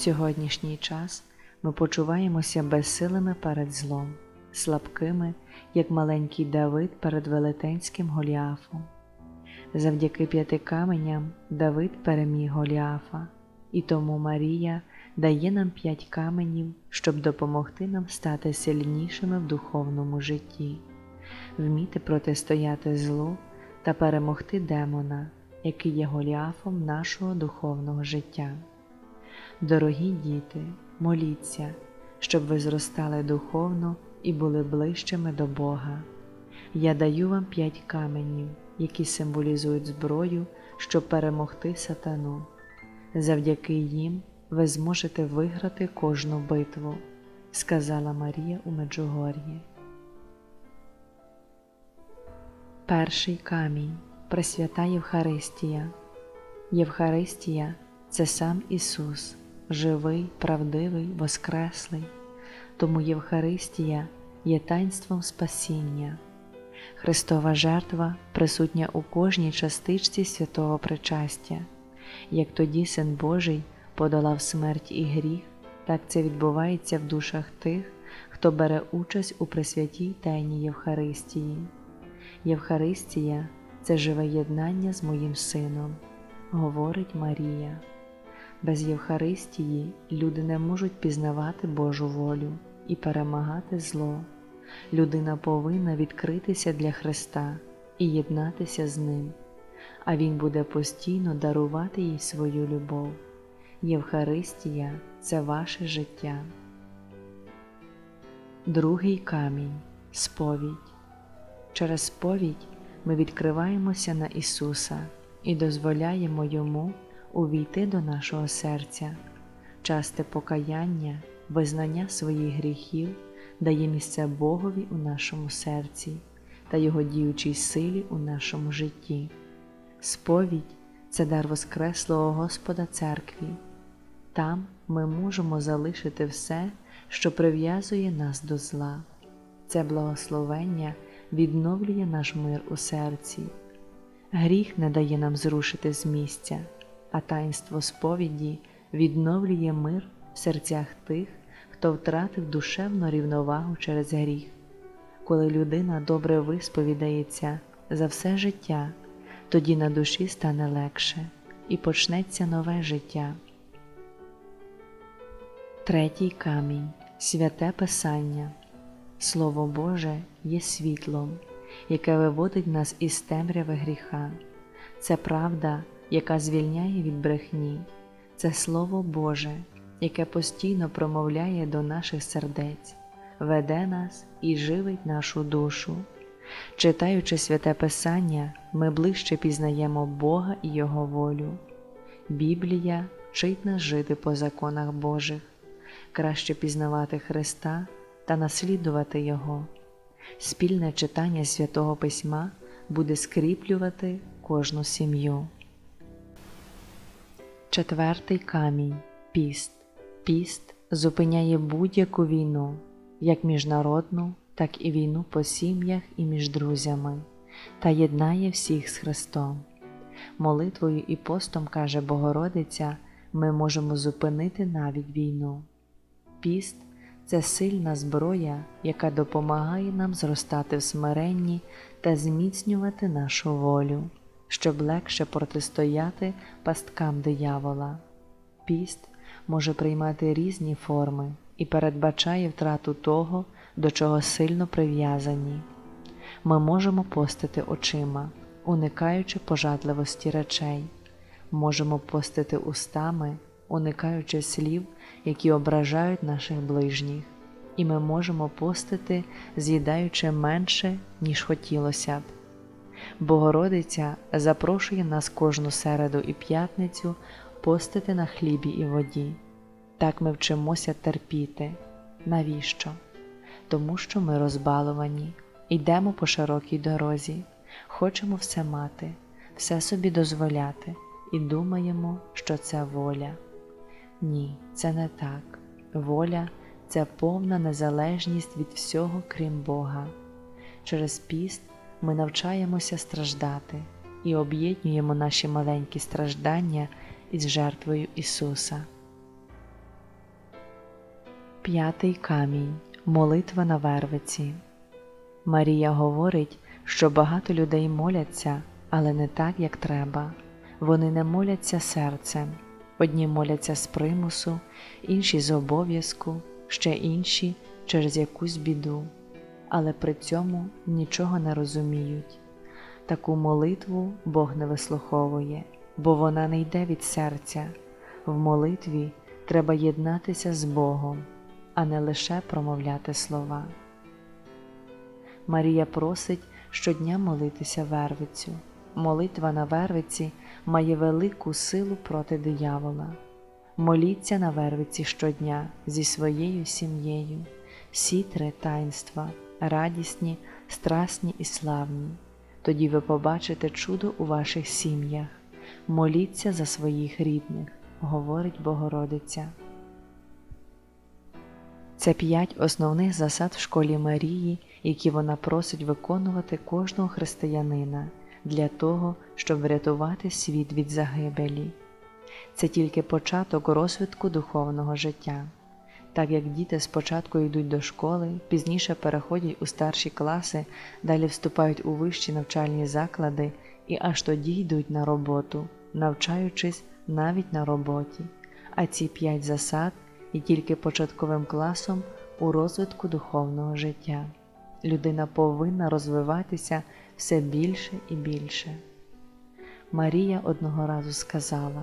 сьогоднішній час ми почуваємося безсилими перед злом, слабкими, як маленький Давид перед велетенським Голіафом. Завдяки п'яти каменям Давид переміг Голіафа, і тому Марія дає нам п'ять каменів, щоб допомогти нам стати сильнішими в духовному житті, вміти протистояти злу та перемогти демона, який є Голіафом нашого духовного життя. Дорогі діти, моліться, щоб ви зростали духовно і були ближчими до Бога. Я даю вам п'ять каменів, які символізують зброю, щоб перемогти сатану. Завдяки їм ви зможете виграти кожну битву, сказала Марія у Меджугор'ї. Перший камінь Пресвята Євхаристія. Євхаристія це сам Ісус, живий, правдивий, воскреслий, тому Євхаристія є таїнством спасіння. Христова жертва присутня у кожній частичці святого причастя, як тоді Син Божий подолав смерть і гріх, так це відбувається в душах тих, хто бере участь у присвятій тайні Євхаристії. Євхаристія це живе єднання з моїм Сином, говорить Марія. Без Євхаристії люди не можуть пізнавати Божу волю і перемагати зло. Людина повинна відкритися для Христа і єднатися з Ним, а Він буде постійно дарувати їй свою любов. Євхаристія це ваше життя. Другий камінь сповідь. Через сповідь ми відкриваємося на Ісуса і дозволяємо Йому увійти до нашого серця. Часте покаяння, визнання своїх гріхів дає місце Богові у нашому серці та Його діючій силі у нашому житті. Сповідь це дар Воскреслого Господа Церкві. Там ми можемо залишити все, що прив'язує нас до зла. Це благословення відновлює наш мир у серці. Гріх не дає нам зрушити з місця, а таїнство сповіді відновлює мир в серцях тих, хто втратив душевну рівновагу через гріх. Коли людина добре висповідається за все життя, тоді на душі стане легше і почнеться нове життя. Третій камінь святе Писання. Слово Боже є світлом, яке виводить нас із темряви гріха. Це правда, яка звільняє від брехні, це Слово Боже, яке постійно промовляє до наших сердець, веде нас і живить нашу душу. Читаючи святе Писання, ми ближче пізнаємо Бога і Його волю. Біблія вчить нас жити по законах Божих, краще пізнавати Христа та наслідувати Його. Спільне читання святого Письма буде скріплювати кожну сім'ю. Четвертий камінь піст. Піст зупиняє будь-яку війну, як міжнародну, так і війну по сім'ях і між друзями, та єднає всіх з Христом. Молитвою і постом, каже Богородиця, ми можемо зупинити навіть війну. Піст це сильна зброя, яка допомагає нам зростати в смиренні та зміцнювати нашу волю, щоб легше протистояти пасткам диявола. Піст може приймати різні форми і передбачає втрату того, до чого сильно прив'язані. Ми можемо постити очима, уникаючи пожадливості речей, можемо постити устами, уникаючи слів, які ображають наших ближніх, і ми можемо постити, з'їдаючи менше, ніж хотілося б. Богородиця запрошує нас кожну середу і п'ятницю постити на хлібі і воді. Так ми вчимося терпіти. Навіщо? Тому що ми розбаловані, йдемо по широкій дорозі, хочемо все мати, все собі дозволяти і думаємо, що це воля. Ні, це не так. Воля це повна незалежність від всього, крім Бога. Через піст ми навчаємося страждати і об'єднуємо наші маленькі страждання із жертвою Ісуса. П'ятий камінь молитва на вервиці. Марія говорить, що багато людей моляться, але не так, як треба. Вони не моляться серцем. Одні моляться з примусу, інші з обов'язку, ще інші через якусь біду, але при цьому нічого не розуміють. Таку молитву Бог не вислуховує, бо вона не йде від серця. В молитві треба єднатися з Богом, а не лише промовляти слова. Марія просить щодня молитися вервицю. Молитва на вервиці має велику силу проти диявола. Моліться на вервиці щодня зі своєю сім'єю, всі три таїнства, радісні, страсні і славні. Тоді ви побачите чудо у ваших сім'ях. Моліться за своїх рідних, говорить Богородиця. Це п'ять основних засад в школі Марії, які вона просить виконувати кожного християнина для того, щоб врятувати світ від загибелі. Це тільки початок розвитку духовного життя. Так як діти спочатку йдуть до школи, пізніше переходять у старші класи, далі вступають у вищі навчальні заклади і аж тоді йдуть на роботу, навчаючись навіть на роботі. А ці п'ять засад є тільки початковим класом у розвитку духовного життя. Людина повинна розвиватися все більше і більше. Марія одного разу сказала: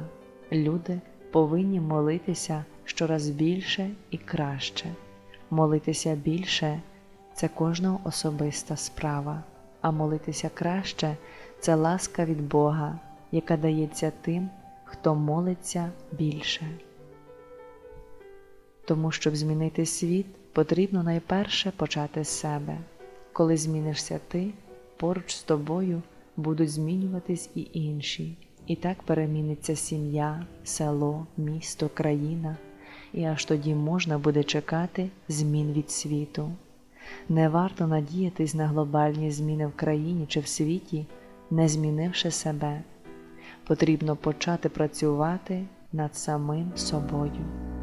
люди повинні молитися щораз більше і краще. Молитися більше це кожного особиста справа, а молитися краще це ласка від Бога, яка дається тим, хто молиться більше. Тому, щоб змінити світ, потрібно найперше почати з себе. Коли змінишся ти, поруч з тобою будуть змінюватись і інші, і так переміниться сім'я, село, місто, країна, і аж тоді можна буде чекати змін від світу. Не варто надіятись на глобальні зміни в країні чи в світі, не змінивши себе. Потрібно почати працювати над самим собою.